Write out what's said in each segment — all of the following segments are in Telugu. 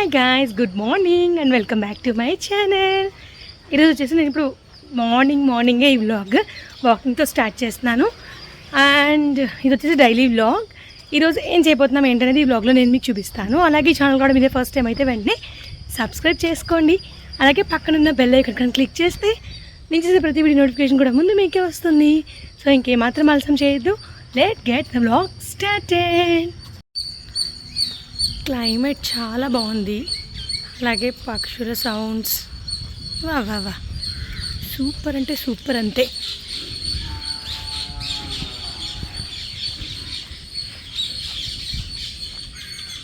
Hi guys good morning and welcome back to my channel ఈరోజు వచ్చేసి నేను ఇప్పుడు మార్నింగ్ మార్నింగే ఈ వ్లాగ్ వాకింగ్తో స్టార్ట్ చేస్తున్నాను. అండ్ ఇది వచ్చేసి డైలీ వ్లాగ్ ఈరోజు ఏం చేయబోతున్నాం ఏంటనేది ఈ వ్లాగ్లో నేను మీకు చూపిస్తాను. అలాగే ఛానల్ కూడా మీదే ఫస్ట్ టైం అయితే వెంటనే సబ్స్క్రైబ్ చేసుకోండి. అలాగే పక్కనున్న బెల్ ఐకన్ క్లిక్ చేస్తే నేను చేసే ప్రతి వీడియో నోటిఫికేషన్ కూడా ముందు మీకే వస్తుంది. సో ఇంకేమాత్రం ఆలస్యం చేయొద్దు. Let get the vlog started climate చాలా బాగుంది. అలాగే పక్షుల సౌండ్స్. వా వా వా. సూపర్ అంటే సూపర్ అంతే.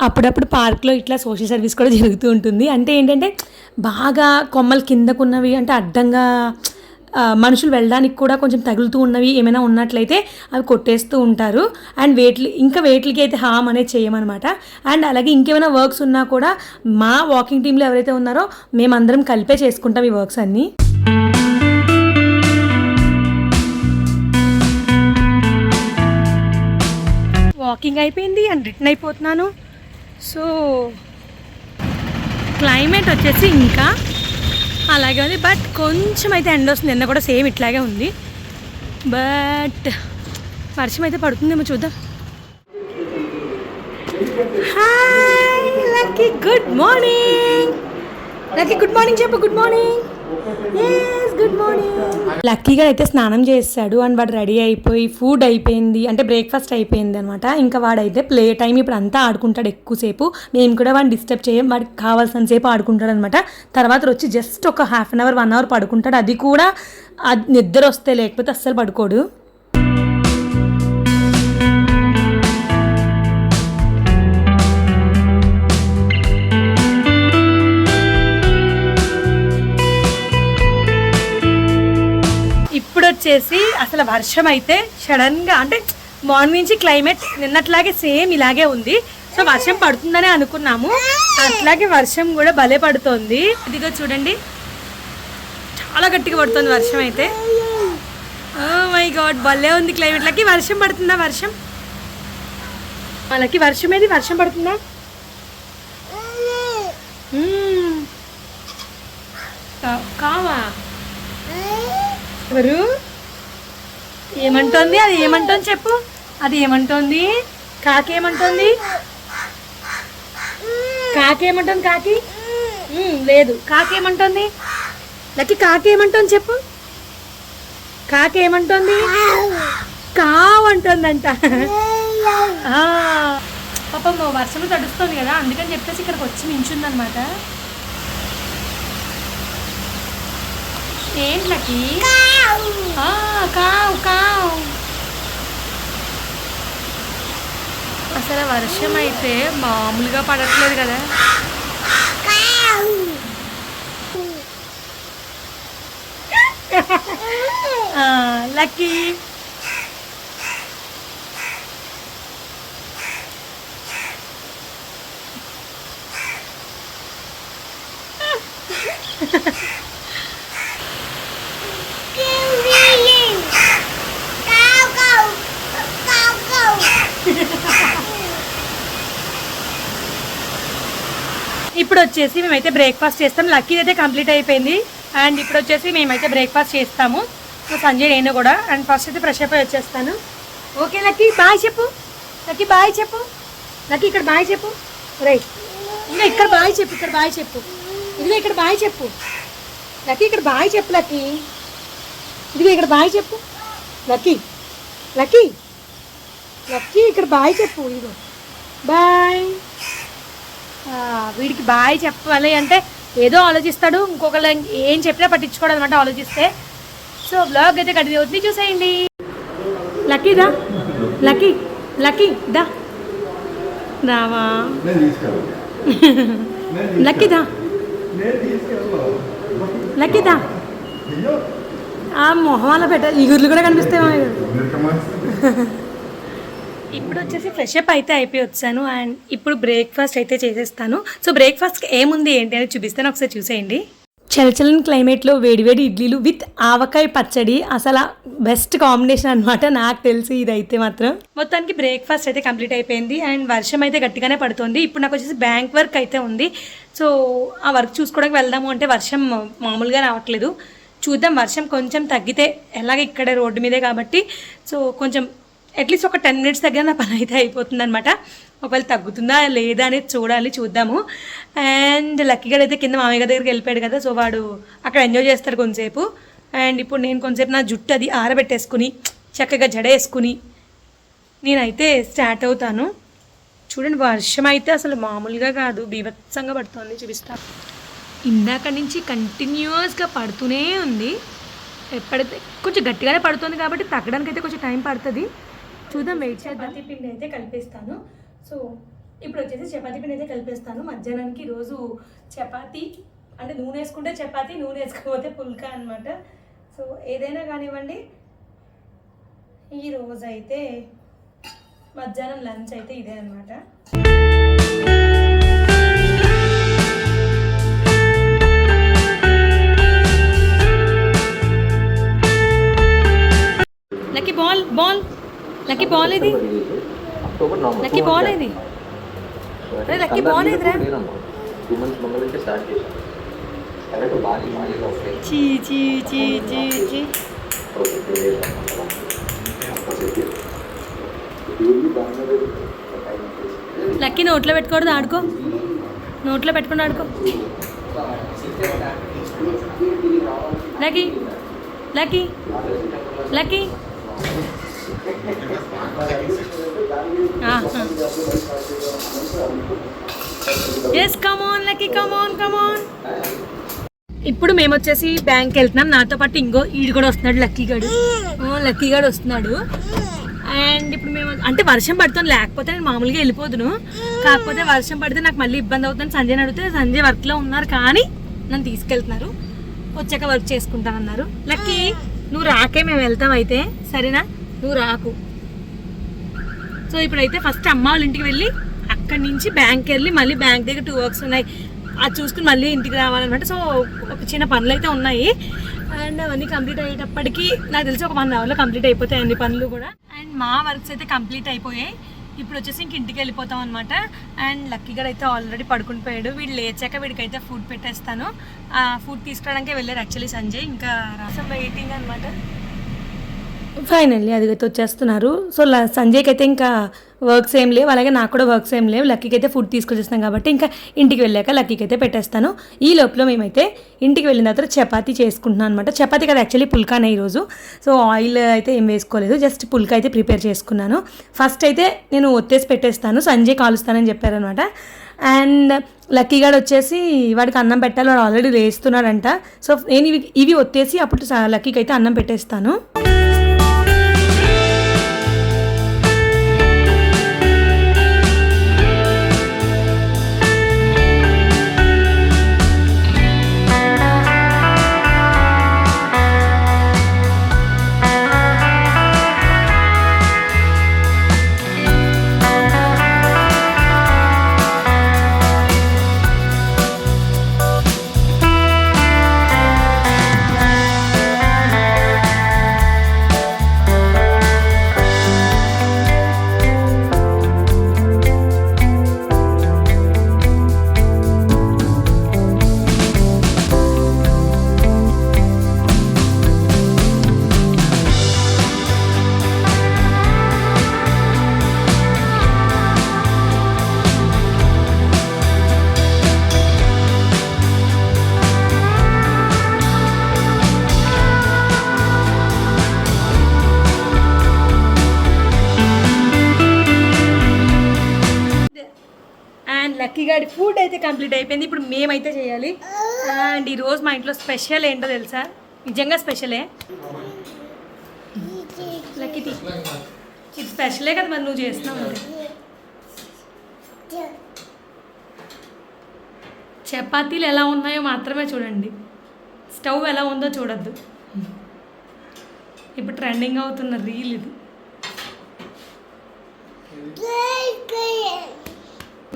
అప్పుడప్పుడు పార్క్లో ఇట్లా సోషల్ సర్వీస్ కూడా జరుగుతూ ఉంటుంది. అంటే ఏంటంటే బాగా కొమ్మలు కిందకున్నవి అంటే అడ్డంగా మనుషులు వెళ్ళడానికి కూడా కొంచెం తగులుతూ ఉన్నవి ఏమైనా ఉన్నట్లయితే అవి కొట్టేస్తూ ఉంటారు. అండ్ వేట్లు ఇంకా వేట్లకి అయితే హామ్ అనేది చేయమన్నమాట. అండ్ అలాగే ఇంకేమైనా వర్క్స్ ఉన్నా కూడా మా వాకింగ్ టీంలో ఎవరైతే ఉన్నారో మేమందరం కలిపే చేసుకుంటాం ఈ వర్క్స్ అన్నీ. వాకింగ్ అయిపోయింది అండ్ రిటర్న్ అయిపోతున్నాను. సో క్లైమేట్ వచ్చేసి ఇంకా అలాగే ఉంది. బట్ కొంచెం అయితే ఎండ వస్తుంది. నిన్న కూడా సేమ్ ఇట్లాగే ఉంది. బట్ వర్షం అయితే పడుతుందేమో చూద్దాం. Hi Lucky good morning Lucky good morning చెప్పు. గుడ్ మార్నింగ్ గుడ్ మార్నింగ్ లక్కీగా అయితే స్నానం చేస్తాడు అండ్ వాడు రెడీ అయిపోయి ఫుడ్ అయిపోయింది అంటే బ్రేక్ఫాస్ట్ అయిపోయింది అనమాట ఇంకా వాడైతే ప్లే టైం ఇప్పుడు అంతా ఆడుకుంటాడు ఎక్కువసేపు. మేము కూడా వాడిని డిస్టర్బ్ చేయం వాడికి కావాల్సిన సేపు ఆడుకుంటాడు అనమాట తర్వాత వచ్చి జస్ట్ ఒక half an hour one hour పడుకుంటాడు. అది కూడా అది నిద్ర వస్తే లేకపోతే అస్సలు పడుకోడు. వచ్చేసి అసలు వర్షం అయితే సడన్గా అంటే మార్నింగ్ నుంచి క్లైమేట్ నిన్నట్లాగే సేమ్ ఇలాగే ఉంది. సో వర్షం పడుతుందనే అనుకున్నాము. అట్లాగే వర్షం కూడా భలే పడుతోంది. ఇదిగో చూడండి. చాలా గట్టిగా పడుతుంది వర్షం అయితే ఓ మై గాడ్ భలే ఉంది క్లైమేట్లకి వర్షం పడుతుందా? వర్షం? వాళ్ళకి వర్షం ఏది? వర్షం పడుతుందా? కావా? ఎవరు? ఏమంటోంది? అది ఏమంటోంది చెప్పు. అది ఏమంటోంది? కాకి ఏమంటోంది? కాకి ఏమంటోంది కాకి? లేదు. కాకి ఏమంటోంది? లక్కి కాకి ఏమంటోంది చెప్పు. కాకి ఏమంటోంది? కావ్ అంటోందంట. ఆ, పాపం వర్షం తడుస్తుంది కదా అందుకని చెప్పేసి ఇక్కడికి వచ్చి నించుందనమాట ఏంట్లకి ఆ, కావ్ కావ్. అసలు వర్షం అయితే మామూలుగా పడట్లేదు కదా. లక్కీ. ఇప్పుడు వచ్చేసి మేమైతే బ్రేక్ఫాస్ట్ చేస్తాం. లక్కీది అయితే కంప్లీట్ అయిపోయింది. అండ్ ఇప్పుడు వచ్చేసి మేమైతే బ్రేక్ఫాస్ట్ చేస్తాము. సో సంజయ్ నేను కూడా. అండ్ ఫస్ట్ అయితే ఫ్రెష్ అయిపోయి వచ్చేస్తాను. ఓకే లక్కీ బాయ్ చెప్పు. లక్కీ బాయ్ చెప్పు. లక్కీ ఇక్కడ బాయ్ చెప్పు. రైట్ ఇంకా ఇక్కడ బాయ్ చెప్పు ఇక్కడ బాయ్ చెప్పు. ఇదిగో ఇక్కడ బాయ్ చెప్పు. లక్కీ ఇక్కడ బాయ్ చెప్పు లక్కీ ఇదిగో ఇక్కడ బాయ్ చెప్పు. లక్కీ లక్కీ లక్కీ ఇక్కడ బాయ్ చెప్పు ఇదిగో. బాయ్ వీడికి బాయ్ చెప్పాలి అంటే ఏదో ఆలోచిస్తాడు ఇంకొకరు ఏం చెప్పినా పట్టించుకోవడం అనమాట ఆలోచిస్తే. సో బ్లాగ్ అయితే కంటిన్యూ అవుతుంది చూసేయండి. లక్కీ దా? లక్కీ లక్కీ దా? రావా? లక్కీ దా? లక్కీ దా? ఆ మొహమాల పెట్ట ఈగుర్లు కూడా కనిపిస్తాయి మా దగ్గర. మీరు కమాల్సింది ఇప్పుడు వచ్చేసి ఫ్రెష్ అప్ అయితే అయిపోయి వచ్చాను అండ్ ఇప్పుడు బ్రేక్ఫాస్ట్ అయితే చేసేస్తాను. సో బ్రేక్ఫాస్ట్కి ఏముంది ఏంటి అనేది చూపిస్తాను. ఒకసారి చూసేయండి. చలచలని క్లైమేట్లో వేడివేడి ఇడ్లీలు విత్ ఆవకాయ పచ్చడి అసలు బెస్ట్ కాంబినేషన్ అనమాట నాకు తెలిసి ఇదైతే మాత్రం. మొత్తానికి బ్రేక్ఫాస్ట్ అయితే కంప్లీట్ అయిపోయింది అండ్ వర్షం అయితే గట్టిగానే పడుతుంది. ఇప్పుడు నాకు వచ్చేసి బ్యాంక్ వర్క్ అయితే ఉంది. సో ఆ వర్క్ చూసుకోవడానికి వెళ్దాము అంటే వర్షం మామూలుగా రావట్లేదు. చూద్దాం వర్షం కొంచెం తగ్గితే ఎలాగ ఇక్కడ రోడ్డు మీదే కాబట్టి. సో కొంచెం అట్లీస్ట్ ఒక టెన్ మినిట్స్ దగ్గర నా పని అయితే అయిపోతుంది అనమాట ఒకవేళ తగ్గుతుందా లేదా అనేది చూడాలి చూద్దాము. అండ్ లక్కీ అయితే కింద మామయ్య దగ్గరికి వెళ్ళిపోయాడు కదా సో వాడు అక్కడ ఎంజాయ్ చేస్తాడు కొంతసేపు. అండ్ ఇప్పుడు నేను కొంతసేపు నా జుట్టు అది ఆరబెట్టేసుకుని చక్కగా జడ వేసుకుని నేనైతే స్టార్ట్ అవుతాను. చూడండి వర్షం అయితే అసలు మామూలుగా కాదు బీభత్సంగా పడుతుంది చూపిస్తా. ఇందాక నుంచి కంటిన్యూస్గా పడుతూనే ఉంది. ఎప్పుడైతే కొంచెం గట్టిగానే పడుతుంది కాబట్టి తగ్గడానికి అయితే కొంచెం టైం పడుతుంది. చూద్దాం వెయిట్ చేద్దాం. చపాతీ పిండి అయితే కలిపేస్తాను. సో ఇప్పుడు వచ్చేసి చపాతీ పిండి అయితే కలిపేస్తాను. మధ్యాహ్నానికి రోజు చపాతీ అంటే నూనె వేసుకుంటే చపాతీ నూనె వేసుకోకపోతే పుల్కా అనమాట సో ఏదైనా కానివ్వండి. ఈ రోజు అయితే మధ్యాహ్నం లంచ్ అయితే ఇదే అనమాట Lucky ball ball. Lucky ball ఇది లక్కీ బాల్ ఇది అరే లక్కీ బాల్ బాగా వస్తాయి చీ చీ చీ చీ చీ. లక్కీ నోట్లో పెట్టుకోవద్దు ఆడుకో. నోట్లో పెట్టుకుని ఆడుకో. Lucky Lucky Lucky. Yes come on Lucky come on come on ఇప్పుడు మేము వచ్చేసి బ్యాంక్ వెళ్తున్నాం. నాతో పాటు ఇంకో ఈడు కూడా వస్తున్నాడు లక్కీ గడు. లక్కీ గడు వస్తున్నాడు. అండ్ ఇప్పుడు మేము అంటే వర్షం పడుతుంది లేకపోతే నేను మామూలుగా వెళ్ళిపోదును. కాకపోతే వర్షం పడితే నాకు మళ్ళీ ఇబ్బంది అవుతుంది. సంజయ్ అడిగితే సంజయ్ వర్క్లో ఉన్నారు కానీ నన్ను తీసుకెళ్తున్నారు. వచ్చాక వర్క్ చేసుకుంటానన్నారు. లక్కీ నువ్వు రాకే మేము వెళ్తాం అయితే. సరేనా? నువ్వు రాకు. సో ఇప్పుడైతే ఫస్ట్ అమ్మ వాళ్ళ ఇంటికి వెళ్ళి అక్కడి నుంచి బ్యాంక్ వెళ్ళి మళ్ళీ బ్యాంక్ దగ్గర టూ వర్క్స్ ఉన్నాయి. అది చూసుకుని మళ్ళీ ఇంటికి రావాలన్నమాట. సో ఒక చిన్న పనులు అయితే ఉన్నాయి. అండ్ అవన్నీ కంప్లీట్ అయ్యేటప్పటికి నాకు తెలిసి ఒక వన్ అవర్లో కంప్లీట్ అయిపోతాయి అన్ని పనులు కూడా. అండ్ మా వర్క్స్ అయితే కంప్లీట్ అయిపోయాయి. ఇప్పుడు వచ్చేసి ఇంక ఇంటికి వెళ్ళిపోతాం అనమాట అండ్ లక్కీ అయితే ఆల్రెడీ పడుకుని పోయాడు. వీడు లేచాక వీడికైతే ఫుడ్ పెట్టేస్తాను. ఆ ఫుడ్ తీసుకురావడానికి వెళ్ళారు యాక్చువల్లీ సంజయ్. ఇంకా రాసం వెయిటింగ్ అనమాట ఫైనల్లీ అది అయితే వచ్చేస్తున్నారు. సో ల- సంజయ్కి అయితే ఇంకా వర్క్స్ ఏం లేవు. అలాగే నాకు కూడా వర్క్స్ ఏం లేవు. లక్కీకి అయితే ఫుడ్ తీసుకొచ్చేస్తాం కాబట్టి ఇంకా ఇంటికి వెళ్ళాక లక్కీకి అయితే పెట్టేస్తాను. ఈ లోపల మేమైతే ఇంటికి వెళ్ళిన తర్వాత చపాతీ చేసుకుంటున్నాను అనమాట చపాతీ కదా యాక్చువల్లీ పుల్కానే ఈరోజు. సో ఆయిల్ అయితే ఏం వేసుకోలేదు. జస్ట్ పుల్కా అయితే ప్రిపేర్ చేసుకున్నాను. ఫస్ట్ అయితే నేను ఒత్తేసి పెట్టేస్తాను. సంజయ్ కాలుస్తానని చెప్పారనమాట అండ్ లక్కీ గాడు వచ్చేసి వాడికి అన్నం పెట్టాలి. వాడు ఆల్రెడీ లేస్తున్నాడంట. సో నేను ఇవి ఇవి ఒత్తేసి అప్పుడు లక్కీకి అయితే అన్నం పెట్టేస్తాను. అండ్ లక్కీ గారి ఫుడ్ అయితే కంప్లీట్ అయిపోయింది. ఇప్పుడు మేమైతే చేయాలి. అండ్ ఈరోజు మా ఇంట్లో స్పెషల్ ఏంటో తెలుసా? నిజంగా స్పెషలే లక్కీ ఇది స్పెషలే కదా మరి నువ్వు చేస్తున్నావు చపాతీలు ఎలా ఉన్నాయో మాత్రమే చూడండి. స్టవ్ ఎలా ఉందో చూడొద్దు. ఇప్పుడు ట్రెండింగ్ అవుతున్న రీల్ ఇది.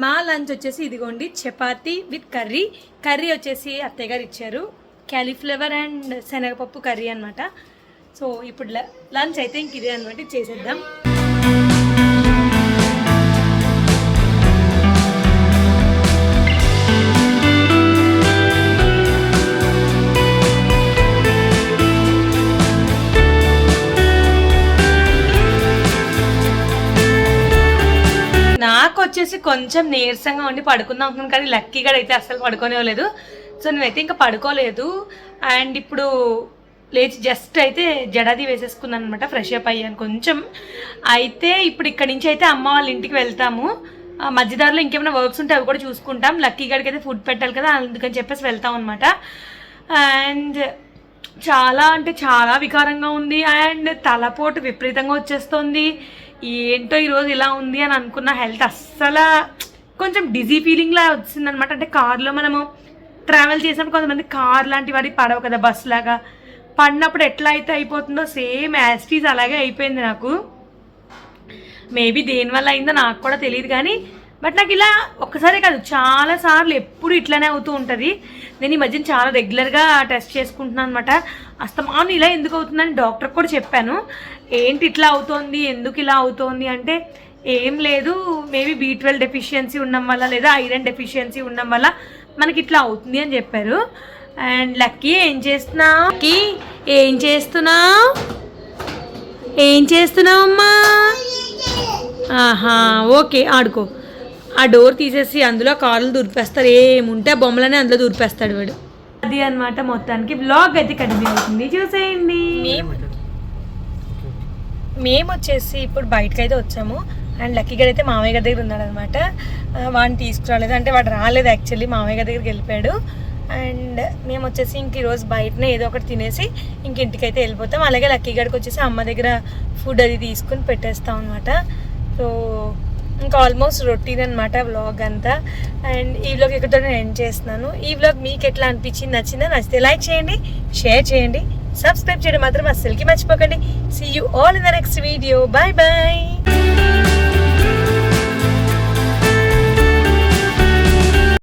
మా లంచ్ వచ్చేసి ఇదిగోండి చపాతీ విత్ కర్రీ. కర్రీ వచ్చేసి అత్తయ్య గారు ఇచ్చారు. క్యాలీఫ్లవర్ అండ్ శనగపప్పు కర్రీ అనమాట సో ఇప్పుడు లంచ్ అయితే ఇంక ఇదే అనమాట చేసేద్దాం. వచ్చేసి కొంచెం నీరసంగా ఉండి పడుకుందాం అనుకున్నాను కానీ లక్కీగా అయితే అస్సలు పడుకోనివ్వలేదు. సో నేనైతే ఇంకా పడుకోలేదు. అండ్ ఇప్పుడు లేచి జస్ట్ అయితే జడాది వేసేసుకున్నాను అనమాట ఫ్రెష్ అప్ అయ్యాను కొంచెం. అయితే ఇప్పుడు ఇక్కడి నుంచి అయితే అమ్మ వాళ్ళ ఇంటికి వెళ్తాము. ఆ మధ్యదారిలో ఇంకేమైనా వర్క్స్ ఉంటే అవి కూడా చూసుకుంటాం. లక్కీ గడికి అయితే ఫుడ్ పెట్టాలి కదా అందుకని చెప్పేసి వెళ్తాం అనమాట అండ్ చాలా అంటే చాలా వికారంగా ఉంది. అండ్ తలపోటు విపరీతంగా వచ్చేస్తుంది. ఏంటో ఈరోజు ఇలా ఉంది అని అనుకున్న హెల్త్ అస్సలు కొంచెం డిజీ ఫీలింగ్లా వచ్చిందనమాట అంటే కార్లో మనము ట్రావెల్ చేసినప్పుడు కొంతమంది కార్ లాంటి వారి పడవు కదా బస్ లాగా. పడినప్పుడు ఎట్లా అయితే అయిపోతుందో సేమ్ యాస్టీస్ అలాగే అయిపోయింది నాకు. మేబీ దేనివల్ల అయిందో నాకు కూడా తెలియదు కానీ బట్ నాకు ఇలా ఒక్కసారే కాదు చాలా సార్లు ఎప్పుడు ఇట్లానే అవుతూ ఉంటుంది. నేను ఈ మధ్యన చాలా రెగ్యులర్గా టెస్ట్ చేసుకుంటున్నాను అనమాట అస్తమాను ఇలా ఎందుకు అవుతుందని డాక్టర్ కూడా చెప్పాను. ఏంటి ఇట్లా అవుతోంది ఎందుకు ఇలా అవుతోంది అంటే ఏం లేదు మేబీ బీ ట్వెల్వ్ డెఫిషియన్సీ ఉండడం వల్ల లేదా ఐరన్ డెఫిషియన్సీ ఉండడం వల్ల మనకి ఇట్లా అవుతుంది అని చెప్పారు. అండ్ లక్కీ ఏం చేస్తున్నావు? లక్కీ ఏం చేస్తున్నావు? ఏం చేస్తున్నావు అమ్మా? ఆహా ఓకే ఆడుకో. ఆ డోర్ తీసేసి అందులో కార్లు దూరిపేస్తారు. ఏముంటే ఆ బొమ్మలనే అందులో దూరిపేస్తాడు వాడు. అది అన్నమాట మొత్తానికి బ్లాగ్ అయితే కంటిన్యూ అవుతుంది. చూసేయండి. మేము వచ్చేసి ఇప్పుడు బయటకు అయితే వచ్చాము. అండ్ లక్కీ గడ్ అయితే మామయ్య గారి దగ్గర ఉన్నాడు అనమాట వాడిని తీసుకురాలేదు. అంటే వాడు రాలేదు యాక్చువల్లీ మామయ్య గారి దగ్గరికి వెళ్ళిపోయాడు. అండ్ మేము వచ్చేసి ఇంక ఈరోజు బయటనే ఏదో ఒకటి తినేసి ఇంక ఇంటికి అయితే వెళ్ళిపోతాం. అలాగే లక్కీ గడికి వచ్చేసి అమ్మ దగ్గర ఫుడ్ అది తీసుకుని పెట్టేస్తాం అనమాట సో ఇంకా ఆల్మోస్ట్ రొటీన్ అనమాట వ్లాగ్ అంతా. అండ్ ఈ వ్లాగ్ ఇక్కడితో నేను ఎండ్ చేస్తున్నాను. ఈ వ్లాగ్ మీకు ఎట్లా అనిపించింది నచ్చిందా నచ్చితే లైక్ చేయండి షేర్ చేయండి సబ్స్క్రైబ్ చేయడం మాత్రం అస్సలకి మర్చిపోకండి. See you all in the next video bye bye